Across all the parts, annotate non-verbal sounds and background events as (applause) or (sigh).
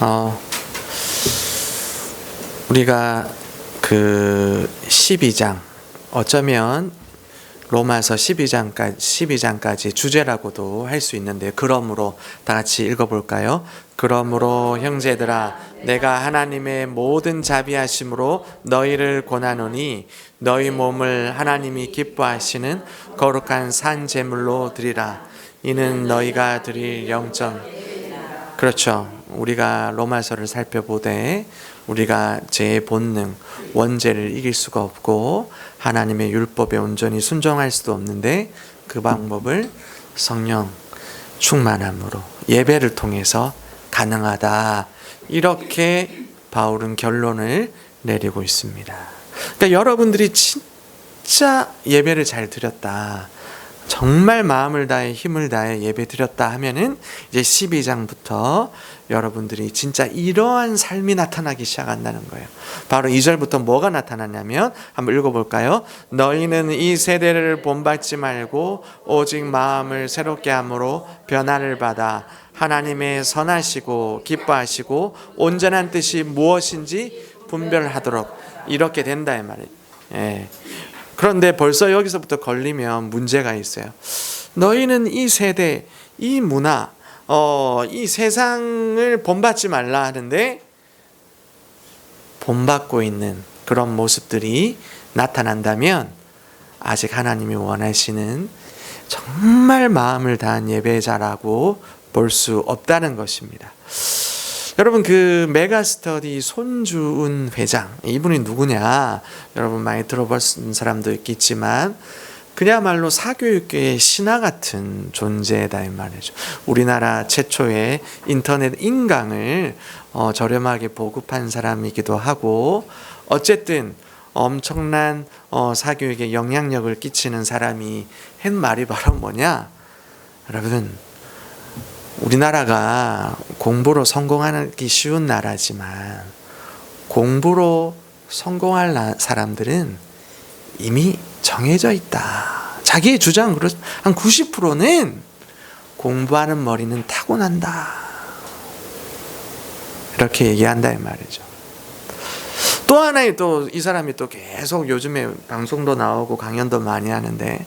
어, 우리가 그 12장 어쩌면 로마서 12장까지 12장까지 주제라고도 할 수 있는데 그러므로 다 같이 읽어 볼까요? 그러므로 형제들아 내가 하나님의 모든 자비하심으로 너희를 권하노니 너희 몸을 하나님이 기뻐하시는 거룩한 산 제물로 드리라 이는 너희가 드릴 영점 그렇죠. 우리가 로마서를 살펴보되 우리가 제 본능 원죄를 이길 수가 없고 하나님의 율법에 온전히 순종할 수도 없는데 그 방법을 성령 충만함으로 예배를 통해서 가능하다. 이렇게 바울은 결론을 내리고 있습니다. 그러니까 여러분들이 진짜 예배를 잘 드렸다. 정말 마음을 다해 힘을 다해 예배 드렸다 하면은 이제 12장부터 여러분들이 진짜 이러한 삶이 나타나기 시작한다는 거예요. 바로 2절부터 뭐가 나타나냐면 한번 읽어 볼까요? 너희는 이 세대를 본받지 말고 오직 마음을 새롭게 함으로 변화를 받아 하나님의 선하시고 기뻐하시고 온전한 뜻이 무엇인지 분별하도록 이렇게 된다 이 말이에요. 예. 그런데 벌써 여기서부터 걸리면 문제가 있어요. 너희는 이 세대, 이 문화, 어, 이 세상을 본받지 말라 하는데 본받고 있는 그런 모습들이 나타난다면 아직 하나님이 원하시는 정말 마음을 다한 예배자라고 볼 수 없다는 것입니다. 여러분 그 메가스터디 손주은 회장 이분이 누구냐 여러분 많이 들어본 사람도 있겠지만 그야말로 사교육계의 신화 같은 존재다 이 말이죠. 우리나라 최초의 인터넷 인강을 어, 저렴하게 보급한 사람이기도 하고 어쨌든 엄청난 어, 사교육에 영향력을 끼치는 사람이 한 말이 바로 뭐냐 여러분 우리나라가 공부로 성공하기 쉬운 나라지만 공부로 성공할 나, 사람들은 이미 정해져 있다. 자기의 주장 한 90%는 공부하는 머리는 타고난다. 이렇게 얘기한다 이 말이죠. 또 하나의 또 이 사람이 또 계속 요즘에 방송도 나오고 강연도 많이 하는데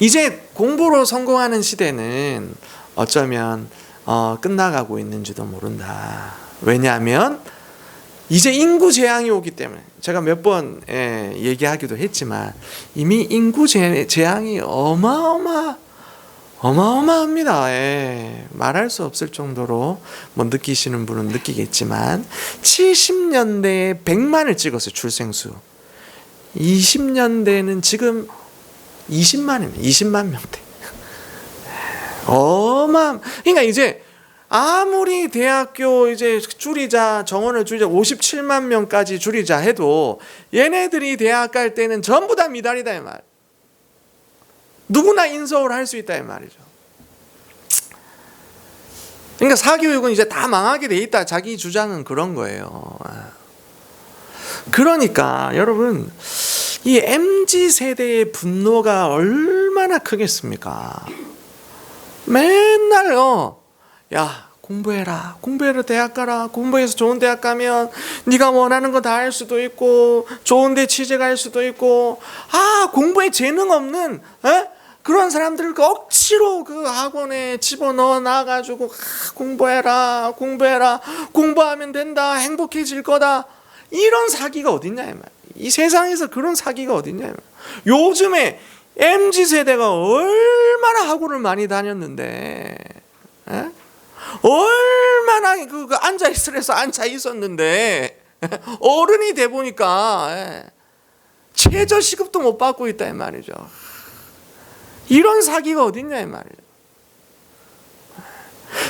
이제 공부로 성공하는 시대는 어쩌면 어, 끝나가고 있는지도 모른다. 왜냐하면 이제 인구 재앙이 오기 때문에 제가 몇번 예, 얘기하기도 했지만 이미 인구 재, 재앙이 어마어마 어마어마합니다. 예, 말할 수 없을 정도로 뭐 느끼시는 분은 느끼겠지만 70년대에 100만을 찍었어요 출생수. 20년대는 지금 20만입니다. 20만 명대. 어마 그러니까 이제 아무리 대학교 이제 줄이자 정원을 줄이자 57만 명까지 줄이자 해도 얘네들이 대학 갈 때는 전부 다 미달이다 이 말. 누구나 인서울 할 수 있다 이 말이죠. 그러니까 사교육은 이제 다 망하게 돼 있다. 자기 주장은 그런 거예요. 그러니까 여러분 이 MZ 세대의 분노가 얼마나 크겠습니까? 맨날 어, 야 공부해라, 공부해라. 대학 가라, 공부해서 좋은 대학 가면 네가 원하는 거 다 할 수도 있고 좋은데 취직할 수도 있고. 아 공부에 재능 없는 에? 그런 사람들을 그 억지로 그 학원에 집어넣어 놔가지고 아, 공부해라, 공부해라, 공부하면 된다, 행복해질 거다. 이런 사기가 어딨냐 이 세상에서 그런 사기가 어딨냐. 요즘에 MZ 세대가 얼마나 학원을 많이 다녔는데, 에? 얼마나 그, 그 앉아 있으래서 앉아 있었는데 어른이 돼 보니까 에, 최저 시급도 못 받고 있다 이 말이죠. 이런 사기가 어딨냐 이 말이죠.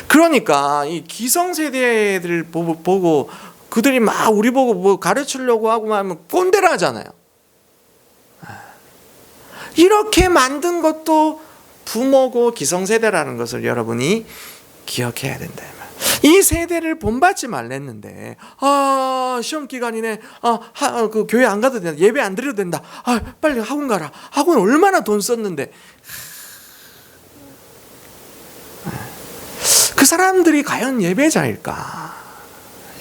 그러니까 이 기성 세대들 보고 그들이 막 우리 보고 뭐 가르치려고 하고 하면 꼰대라 하잖아요. 이렇게 만든 것도 부모고 기성세대라는 것을 여러분이 기억해야 된다. 이 세대를 본받지 말랬는데 아 시험 기간이네. 아그 교회 안 가도 된다. 예배 안 드려도 된다. 아 빨리 학원 가라. 학원 얼마나 돈 썼는데. 그 사람들이 과연 예배자일까?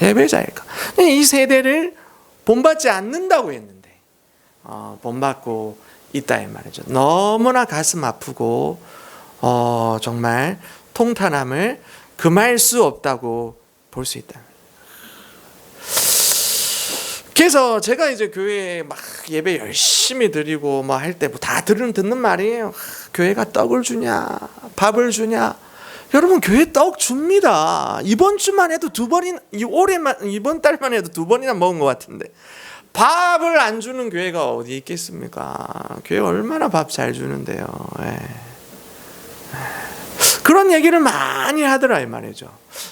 예배자일까? 이 세대를 본받지 않는다고 했는데 어, 본받고 있다 이 말이죠. 너무나 가슴 아프고 어, 정말 통탄함을 금할 수 없다고 볼 수 있다. 그래서 제가 이제 교회에 막 예배 열심히 드리고 뭐할때 뭐 다 들은 듣는 말이에요. 하, 교회가 떡을 주냐, 밥을 주냐. 여러분 교회 떡 줍니다. 이번 주만 해도 두 번이나 이 올해만 이번 달만 해도 두 번이나 먹은 것 같은데 밥을 안 주는 교회가 어디 있겠습니까? 교회 얼마나 밥 잘 주는데요. 예. 그런 얘기를 많이 하더라 이 말이죠.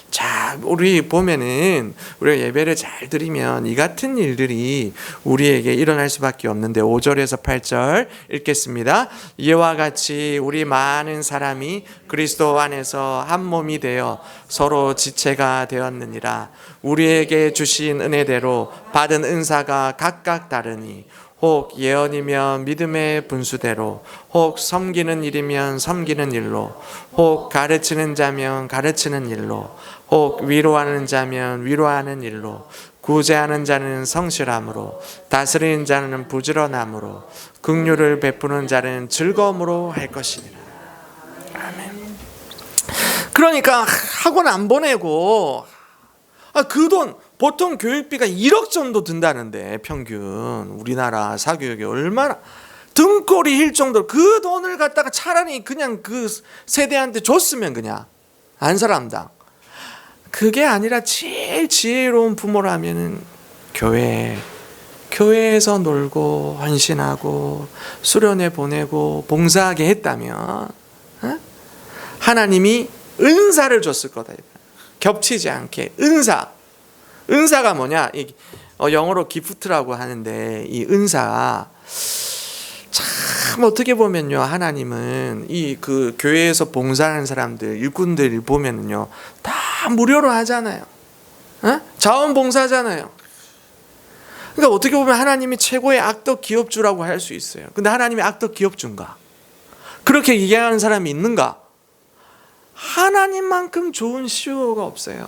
자, 우리 보면은 우리가 예배를 잘 드리면 이 같은 일들이 우리에게 일어날 수밖에 없는데 5절에서 8절 읽겠습니다. 이와 같이 우리 많은 사람이 그리스도 안에서 한 몸이 되어 서로 지체가 되었느니라. 우리에게 주신 은혜대로 받은 은사가 각각 다르니 혹 예언이면 믿음의 분수대로 혹 섬기는 일이면 섬기는 일로 혹 가르치는 자면 가르치는 일로 혹 위로하는 자면 위로하는 일로 구제하는 자는 성실함으로 다스리는 자는 부지런함으로 긍휼을 베푸는 자는 즐거움으로 할 것이니라 아멘. 그러니까 학원 안 보내고 아, 그 돈 보통 교육비가 1억 정도 든다는데 평균 우리나라 사교육이 얼마나 등골이 힐 정도 그 돈을 갖다가 차라리 그냥 그 세대한테 줬으면 그냥 한 사람당 그게 아니라 제일 지혜로운 부모라면은 교회 교회에서 놀고 헌신하고 수련회 보내고 봉사하게 했다면 어? 하나님이 은사를 줬을 거다. 겹치지 않게 은사. 은사가 뭐냐? 이 어, 영어로 기프트라고 하는데 이 은사 참 어떻게 보면요 하나님은 이 그 교회에서 봉사하는 사람들 일꾼들 보면은요 다 무료로 하잖아요. 어? 자원봉사잖아요. 그러니까 어떻게 보면 하나님이 최고의 악덕 기업주라고 할 수 있어요. 근데 하나님이 악덕 기업주인가? 그렇게 얘기하는 사람이 있는가? 하나님만큼 좋은 CEO가 없어요.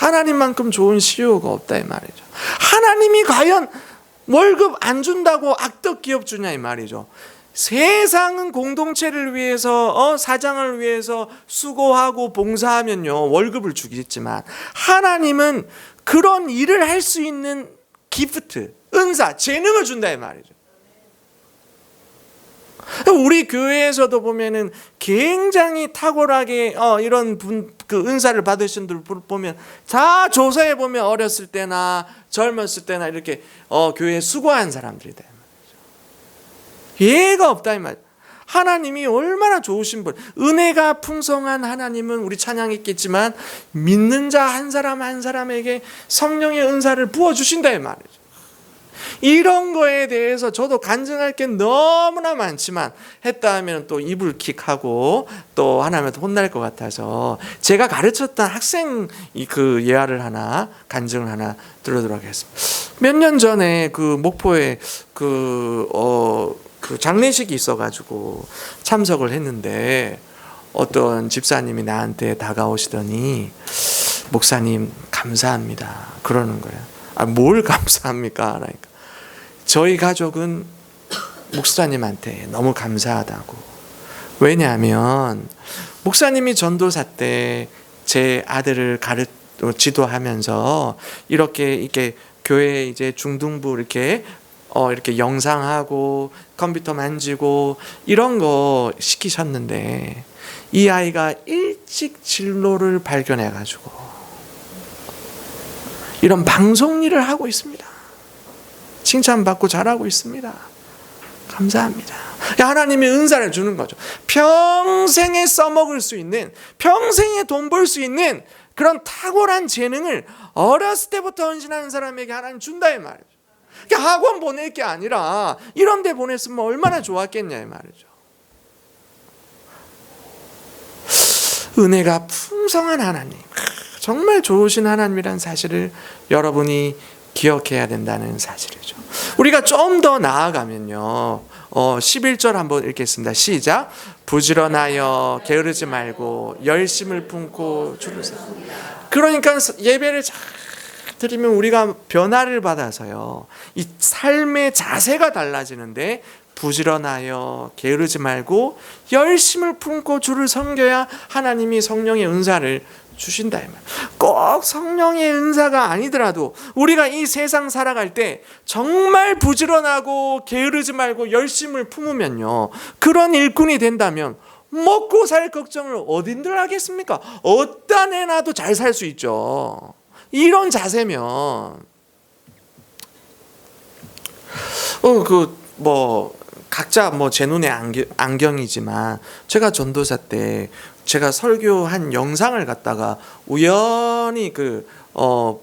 하나님만큼 좋은 CEO가 없다 이 말이죠. 하나님이 과연 월급 안 준다고 악덕 기업 주냐 이 말이죠. 세상은 공동체를 위해서 어, 사장을 위해서 수고하고 봉사하면요 월급을 주겠지만 하나님은 그런 일을 할 수 있는 기프트, 은사, 재능을 준다 이 말이죠. 우리 교회에서도 보면은 굉장히 탁월하게 어, 이런 분, 그 은사를 받으신 분들 보면 다 조사해 보면 어렸을 때나 젊었을 때나 이렇게 어, 교회에 수고한 사람들이다. 예가 없다 이 말. 하나님이 얼마나 좋으신 분, 은혜가 풍성한 하나님은 우리 찬양했겠지만 믿는 자 한 사람 한 사람에게 성령의 은사를 부어 주신다 이 말이죠. 이런 거에 대해서 저도 간증할 게 너무나 많지만 했다 하면 또 이불킥하고 또 하나면 혼날 것 같아서 제가 가르쳤던 학생 그 예화를 하나 간증을 하나 들어도록 하겠습니다. 몇 년 전에 그 목포에 그 어, 그 장례식이 있어가지고 참석을 했는데 어떤 집사님이 나한테 다가오시더니 목사님 감사합니다 그러는 거예요. 아, 뭘 감사합니까? 그러니까 저희 가족은 목사님한테 너무 감사하다고. 왜냐하면 목사님이 전도사 때 제 아들을 가르 지도하면서 이렇게 이렇게 교회 이제 중등부 이렇게 어 이렇게 영상하고 컴퓨터 만지고 이런 거 시키셨는데 이 아이가 일찍 진로를 발견해 가지고 이런 방송 일을 하고 있습니다. 칭찬받고 잘하고 있습니다. 감사합니다. 하나님이 은사를 주는 거죠. 평생에 써먹을 수 있는, 평생에 돈 벌 수 있는 그런 탁월한 재능을 어렸을 때부터 헌신하는 사람에게 하나님 준다 이 말이죠. 그러니까 학원 보낼 게 아니라 이런 데 보냈으면 얼마나 좋았겠냐 이 말이죠. 은혜가 풍성한 하나님, 정말 좋으신 하나님이란 사실을 여러분이 기억해야 된다는 사실이죠. 우리가 좀 더 나아가면요. 어 11절 한번 읽겠습니다. 시작. 부지런하여 게으르지 말고 열심을 품고 주를 세. 그러니까 예배를 잘 드리면 우리가 변화를 받아서요. 이 삶의 자세가 달라지는데 부지런하여 게으르지 말고 열심을 품고 주를 섬겨야 하나님이 성령의 은사를 주신다. 꼭 성령의 은사가 아니더라도 우리가 이 세상 살아갈 때 정말 부지런하고 게으르지 말고 열심을 품으면요. 그런 일꾼이 된다면 먹고 살 걱정을 어딘들 하겠습니까? 어디다 내놔도 잘 살 수 있죠. 이런 자세면 어그 뭐 각자 뭐 제 눈에 안경, 안경이지만 제가 전도사 때 제가 설교한 영상을 갖다가 우연히 그 어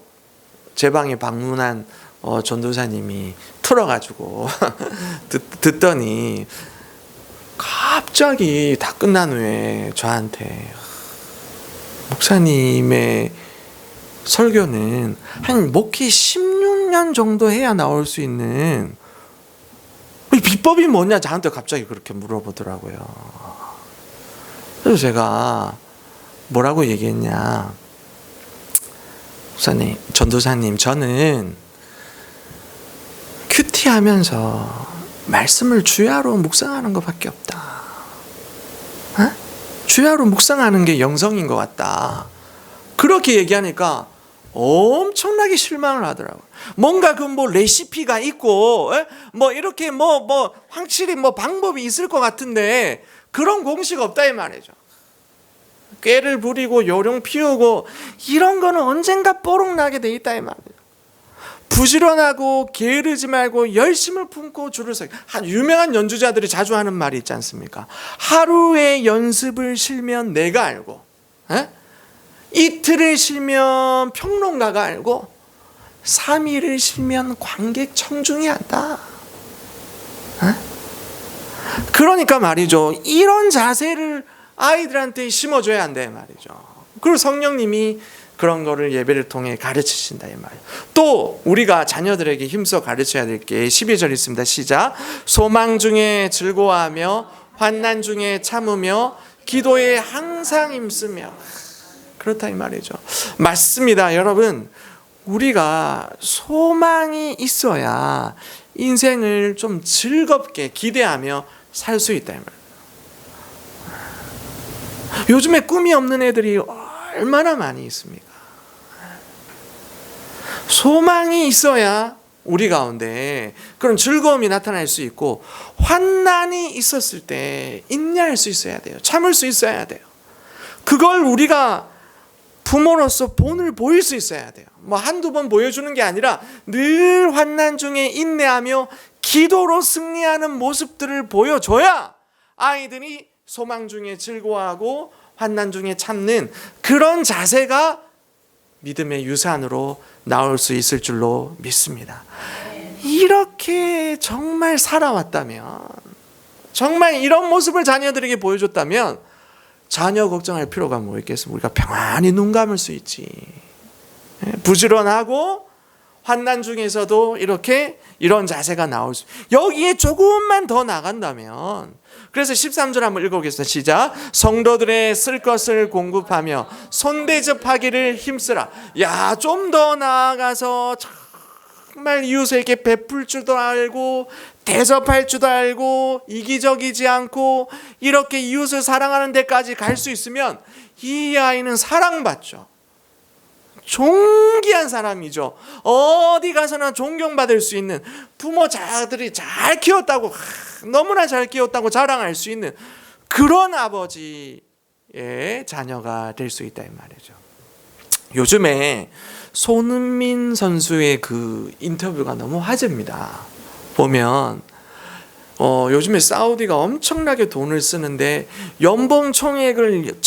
제 방에 방문한 어 전도사님이 틀어가지고 (laughs) 듣, 듣더니 갑자기 다 끝난 후에 저한테 목사님의 설교는 한 목회 16년 정도 해야 나올 수 있는 이 비법이 뭐냐 저한테 갑자기 그렇게 물어보더라고요. 그래서 제가 뭐라고 얘기했냐. 목사님, 전도사님, 저는 큐티 하면서 말씀을 주야로 묵상하는 것밖에 없다. 어? 주야로 묵상하는 게 영성인 것 같다. 그렇게 얘기하니까 엄청나게 실망을 하더라고요. 뭔가 그 뭐 레시피가 있고, 에? 뭐 이렇게 뭐, 뭐, 확실히 뭐 방법이 있을 것 같은데, 그런 공식 없다 이 말이죠. 꾀를 부리고 요령 피우고, 이런 거는 언젠가 뽀록 나게 돼 있다 이 말이죠. 부지런하고 게으르지 말고 열심을 품고 줄을 서. 한 유명한 연주자들이 자주 하는 말이 있지 않습니까? 하루의 연습을 실면 내가 알고, 에? 이틀을 쉬면 평론가가 알고 3일을 쉬면 관객 청중이 한다. 에? 그러니까 말이죠. 이런 자세를 아이들한테 심어줘야 한다 말이죠. 그리고 성령님이 그런 거를 예배를 통해 가르치신다 이 말이에요. 또 우리가 자녀들에게 힘써 가르쳐야 될 게 12절 있습니다. 시작. 소망 중에 즐거워하며 환난 중에 참으며 기도에 항상 힘쓰며 그렇다 이 말이죠. 맞습니다. 여러분, 우리가 소망이 있어야 인생을 좀 즐겁게 기대하며 살 수 있다 이 말이에 요. 요즘에 꿈이 없는 애들이 얼마나 많이 있습니까? 소망이 있어야 우리 가운데 그런 즐거움이 나타날 수 있고 환난이 있었을 때 인내할 수 있어야 돼요. 참을 수 있어야 돼요. 그걸 우리가 부모로서 본을 보일 수 있어야 돼요. 뭐 한두 번 보여주는 게 아니라 늘 환난 중에 인내하며 기도로 승리하는 모습들을 보여줘야 아이들이 소망 중에 즐거워하고 환난 중에 참는 그런 자세가 믿음의 유산으로 나올 수 있을 줄로 믿습니다. 이렇게 정말 살아왔다면, 정말 이런 모습을 자녀들에게 보여줬다면, 자녀 걱정할 필요가 뭐 있겠습니까? 우리가 평안히 눈 감을 수 있지. 예, 부지런하고 환난 중에서도 이렇게 이런 자세가 나올 수. 여기에 조금만 더 나간다면 그래서 13절 한번 읽어보겠습니다. 시작. 성도들의 쓸 것을 공급하며 손대접하기를 힘쓰라. 야, 좀 더 나아가서 정말 이웃에게 베풀 줄도 알고 대접할 줄도 알고 이기적이지 않고 이렇게 이웃을 사랑하는 데까지 갈 수 있으면 이 아이는 사랑받죠. 존귀한 사람이죠. 어디 가서나 존경받을 수 있는 부모 자들이 잘 키웠다고 너무나 잘 키웠다고 자랑할 수 있는 그런 아버지의 자녀가 될 수 있다 이 말이죠. 요즘에 손흥민 선수의 그 인터뷰가 너무 화제입니다. 보면 어, 요즘에 사우디가 엄청나게 돈을 쓰는데 연봉 총액을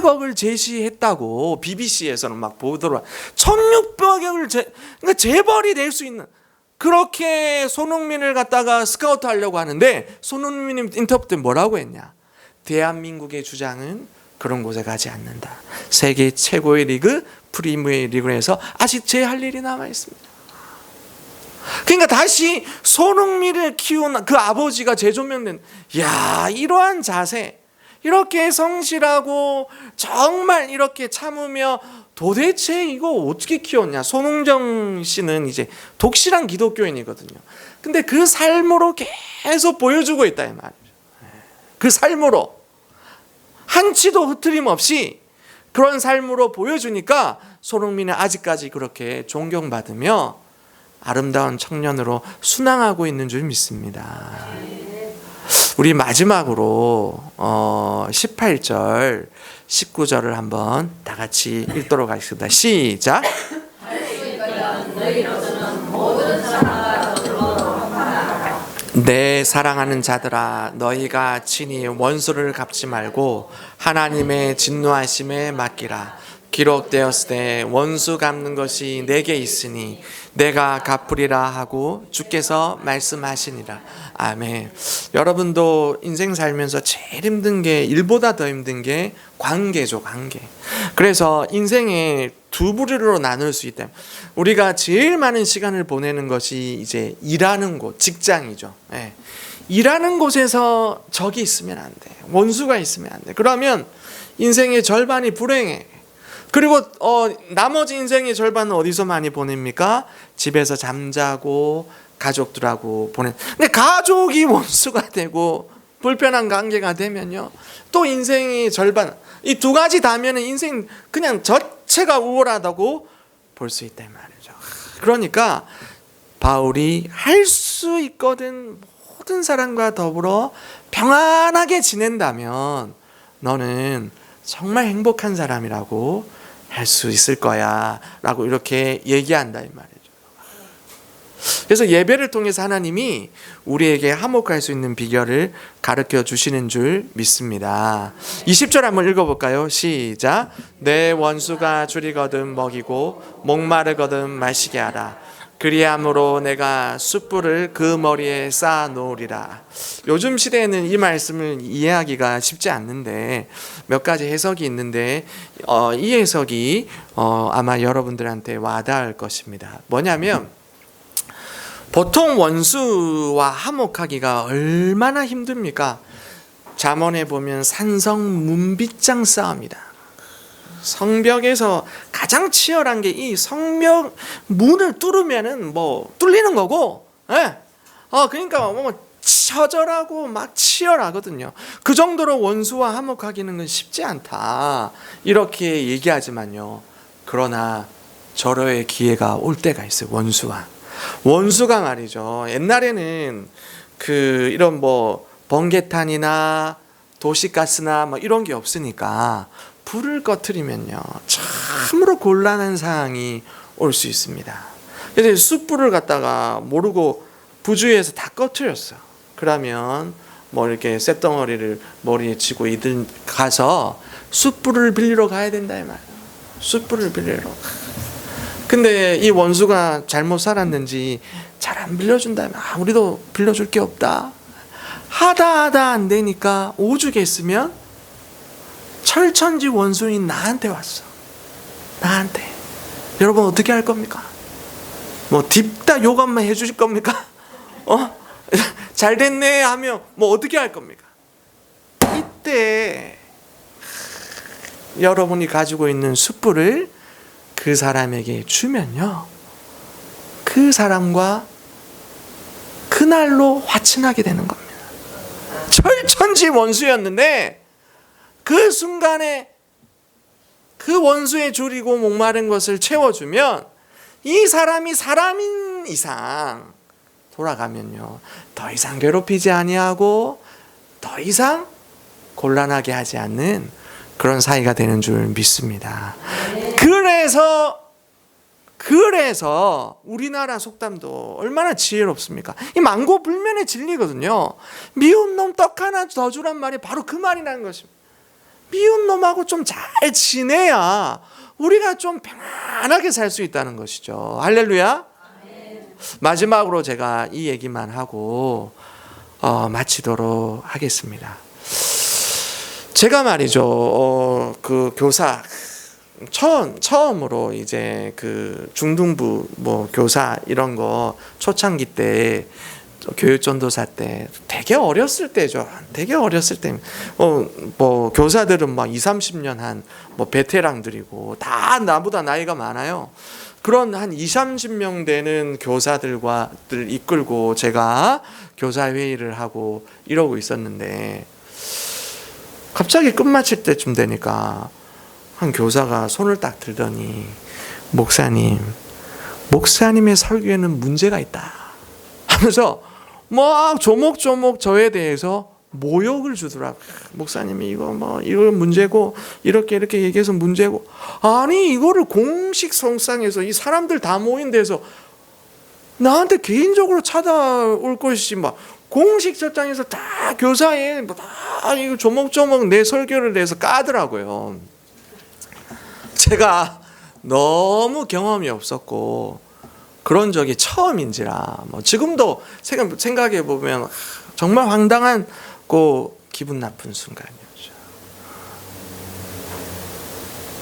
1,600억을 제시했다고 BBC에서는 막 보더라. 1,600억을 제, 그러니까 재벌이 될 수 있는 그렇게 손흥민을 갖다가 스카우트 하려고 하는데 손흥민 인터뷰 때 뭐라고 했냐? 대한민국의 주장은 그런 곳에 가지 않는다. 세계 최고의 리그 프리미어 리그에서 아직 제 할 일이 남아 있습니다. 그러니까 다시 손흥민을 키운 그 아버지가 재조명된 야 이러한 자세 이렇게 성실하고 정말 이렇게 참으며 도대체 이거 어떻게 키웠냐? 손흥정 씨는 이제 독실한 기독교인이거든요. 근데 그 삶으로 계속 보여주고 있다 이 말이죠 그 삶으로. 한치도 흐트림 없이 그런 삶으로 보여주니까 손흥민은 아직까지 그렇게 존경받으며 아름다운 청년으로 순항하고 있는 줄 믿습니다. 우리 마지막으로 어 18절, 19절을 한번 다 같이 읽도록 하겠습니다. 시작. 내 사랑하는 자들아 너희가 친히 원수를 갚지 말고 하나님의 진노하심에 맡기라 기록되었을 때 원수 갚는 것이 내게 있으니 내가 갚으리라 하고 주께서 말씀하시니라 아멘 여러분도 인생 살면서 제일 힘든 게 일보다 더 힘든 게 관계죠 관계 그래서 인생의 두 부류로 나눌 수 있다 우리가 제일 많은 시간을 보내는 것이 이제 일하는 곳 직장이죠 예. 일하는 곳에서 적이 있으면 안 돼. 원수가 있으면 안 돼. 그러면 인생의 절반이 불행해. 그리고 어, 나머지 인생의 절반은 어디서 많이 보냅니까? 집에서 잠자고 가족들하고 보내. 근데 가족이 (laughs) 원수가 되고 불편한 관계가 되면요. 또 인생의 절반 이 두 가지 다면은 인생 그냥 전체가 우월하다고 볼수이 말이죠. 그러니까 바울이 할 수 있거든 모든 사람과 더불어 평안하게 지낸다면 너는 정말 행복한 사람이라고 할 수 있을 거야 라고 이렇게 얘기한다 이 말이죠. 그래서 예배를 통해서 하나님이 우리에게 화목할 수 있는 비결을 가르쳐 주시는 줄 믿습니다. 20절 한번 읽어볼까요? 시작. 내 원수가 줄이거든 먹이고 목마르거든 마시게 하라 그리함으로 내가 숯불을 그 머리에 쌓아 놓으리라. 요즘 시대에는 이 말씀을 이해하기가 쉽지 않는데 몇 가지 해석이 있는데 어, 이 해석이 어, 아마 여러분들한테 와닿을 것입니다. 뭐냐면 보통 원수와 화목하기가 얼마나 힘듭니까? 잠언에 보면 산성 문빗장 싸움이다. 성벽에서 가장 치열한 게 이 성벽 문을 뚫으면은 뭐 뚫리는 거고, 예. 어 그러니까 뭐 처절하고 막 치열하거든요. 그 정도로 원수와 화목하기는 건 쉽지 않다. 이렇게 얘기하지만요. 그러나 절호의 기회가 올 때가 있어요. 원수와 원수가 말이죠. 옛날에는 그 이런 뭐 번개탄이나 도시가스나 뭐 이런 게 없으니까 불을 꺼트리면요 참으로 곤란한 상황이 올 수 있습니다. 그래서 숯불을 갖다가 모르고 부주의해서 다 꺼트렸어. 그러면 뭐 이렇게 쇳덩어리를 머리에 쥐고 이들 가서 숯불을 빌리러 가야 된다 이 말. 숯불을 빌리러. 근데 이 원수가 잘못 살았는지 잘 안 빌려준다면 아, 우리도 빌려줄 게 없다. 하다 하다 안 되니까 오죽했으면 철천지 원수인 나한테 왔어. 나한테. 여러분 어떻게 할 겁니까? 뭐 딥다 요감만 해주실 겁니까? (laughs) 어? (laughs) 잘 됐네 하면 뭐 어떻게 할 겁니까? 이때 여러분이 가지고 있는 숯불을 그 사람에게 주면요. 그 사람과 그날로 화친하게 되는 겁니다. 철천지 원수였는데 그 순간에 그 원수에 줄이고 목마른 것을 채워주면 이 사람이 사람인 이상 돌아가면요 더 이상 괴롭히지 아니하고 더 이상 곤란하게 하지 않는 그런 사이가 되는 줄 믿습니다. 그래서 그래서 우리나라 속담도 얼마나 지혜롭습니까? 이 망고 불면의 진리거든요. 미운 놈 떡 하나 더 주란 말이 바로 그 말이라는 것입니다. 미운 놈하고 좀 잘 지내야 우리가 좀 편안하게 살 수 있다는 것이죠. 할렐루야. 마지막으로 제가 이 얘기만 하고 어, 마치도록 하겠습니다. 제가 말이죠, 어, 그 교사 처음 처음으로 이제 그 중등부 뭐 교사 이런 거 초창기 때 교육 전도사 때 되게 어렸을 때죠. 되게 어렸을 때. 어, 뭐 교사들은 막 2, 30년 한 뭐 베테랑들이고 다 나보다 나이가 많아요. 그런 한 2, 30명 되는 교사들과 들 이끌고 제가 교사 회의를 하고 이러고 있었는데 갑자기 끝마칠 때쯤 되니까 한 교사가 손을 딱 들더니 목사님, 목사님의 설교에는 문제가 있다. 하면서 막 조목조목 저에 대해서 모욕을 주더라고. 목사님이 이거 뭐 이거 문제고 이렇게 이렇게 얘기해서 문제고 아니 이거를 공식 성상에서 이 사람들 다 모인 데서 나한테 개인적으로 찾아올 것이지 막 공식 절장에서 다 교사에 뭐다 이거 조목조목 내 설교를 내서 까더라고요. 제가 너무 경험이 없었고 그런 적이 처음인지라 뭐 지금도 생각, 생각해 보면 정말 황당한 고 기분 나쁜 순간이었죠.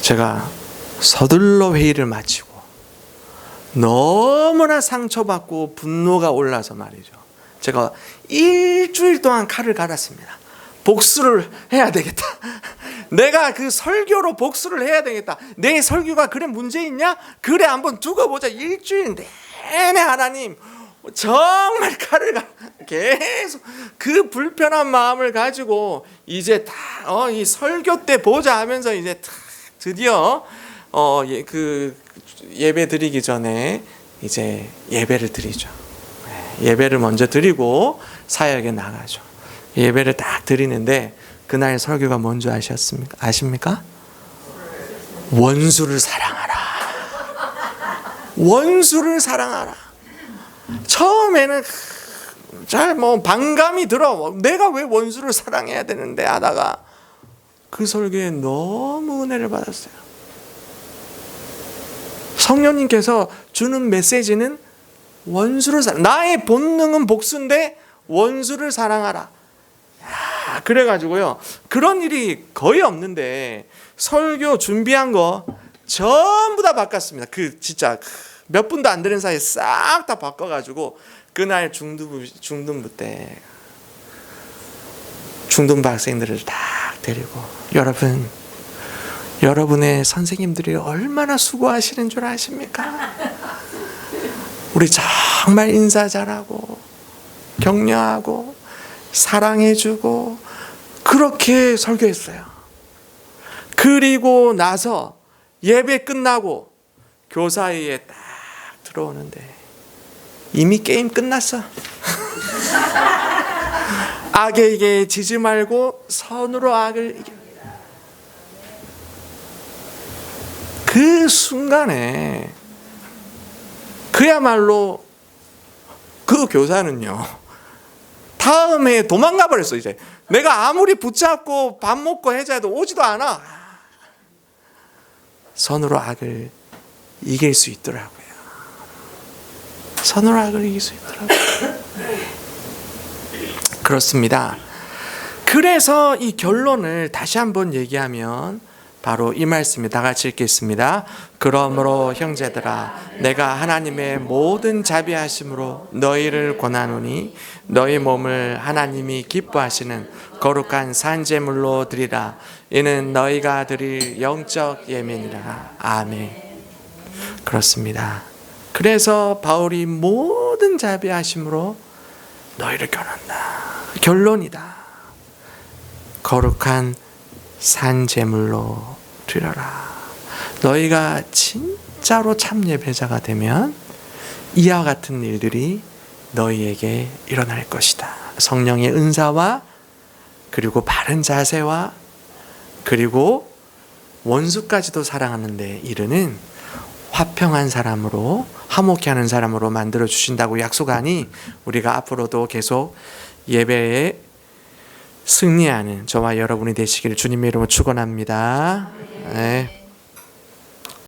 제가 서둘러 회의를 마치고 너무나 상처받고 분노가 올라서 말이죠. 제가 일주일 동안 칼을 갈았습니다. 복수를 해야 되겠다. (laughs) 내가 그 설교로 복수를 해야 되겠다. 내 설교가 그래 문제 있냐? 그래 한번 두고 보자. 일주일 내내 하나님 정말 칼을 가 계속 그 불편한 마음을 가지고 이제 다이 설교 때 보자 하면서 이제 다 드디어 어그 예배 드리기 전에 이제 예배를 드리죠. 네, 예배를 먼저 드리고 사역에 나가죠. 예배를 딱 드리는데 그날 설교가 뭔지 아셨습니까? 아십니까? 원수를 사랑하라. 원수를 사랑하라. 처음에는 잘 뭐 반감이 들어. 내가 왜 원수를 사랑해야 되는데 하다가 그 설교에 너무 은혜를 받았어요. 성령님께서 주는 메시지는 원수를 사랑. 나의 본능은 복수인데 원수를 사랑하라. 야, 그래가지고요. 그런 일이 거의 없는데 설교 준비한 거 전부 다 바꿨습니다. 그 진짜 몇 분도 안 되는 사이에 싹 다 바꿔가지고 그날 중등부 중등부 때 중등부 학생들을 딱 데리고 여러분 여러분의 선생님들이 얼마나 수고하시는 줄 아십니까? 우리 정말 인사 잘하고 격려하고 사랑해주고 그렇게 설교했어요. 그리고 나서 예배 끝나고 교사회에 딱 들어오는데 이미 게임 끝났어. (laughs) 악에게 지지 말고 선으로 악을 이겨. 그 순간에 그야말로 그 교사는요. 다음에 도망가 버렸어 이제. 내가 아무리 붙잡고 밥 먹고 해자도 오지도 않아. 선으로 악을 이길 수 있더라고요. 선으로 악을 이길 수 있더라고요. 그렇습니다. 그래서 이 결론을 다시 한번 얘기하면 바로 이 말씀이 다 같이 읽겠습니다. 그러므로 형제들아 내가 하나님의 모든 자비하심으로 너희를 권하노니 너희 몸을 하나님이 기뻐하시는 거룩한 산제물로 드리라 이는 너희가 드릴 영적 예민이라 아멘. 그렇습니다. 그래서 바울이 모든 자비하심으로 너희를 겨눈다. 결론이다. 거룩한 산 제물로 드려라. 너희가 진짜로 참 예배자가 되면 이와 같은 일들이 너희에게 일어날 것이다. 성령의 은사와 그리고 바른 자세와 그리고 원수까지도 사랑하는데 이르는 화평한 사람으로 화목해 하는 사람으로 만들어 주신다고 약속하니 우리가 앞으로도 계속 예배에 승리하는 저와 여러분이 되시기를 주님의 이름으로 축원합니다. 네.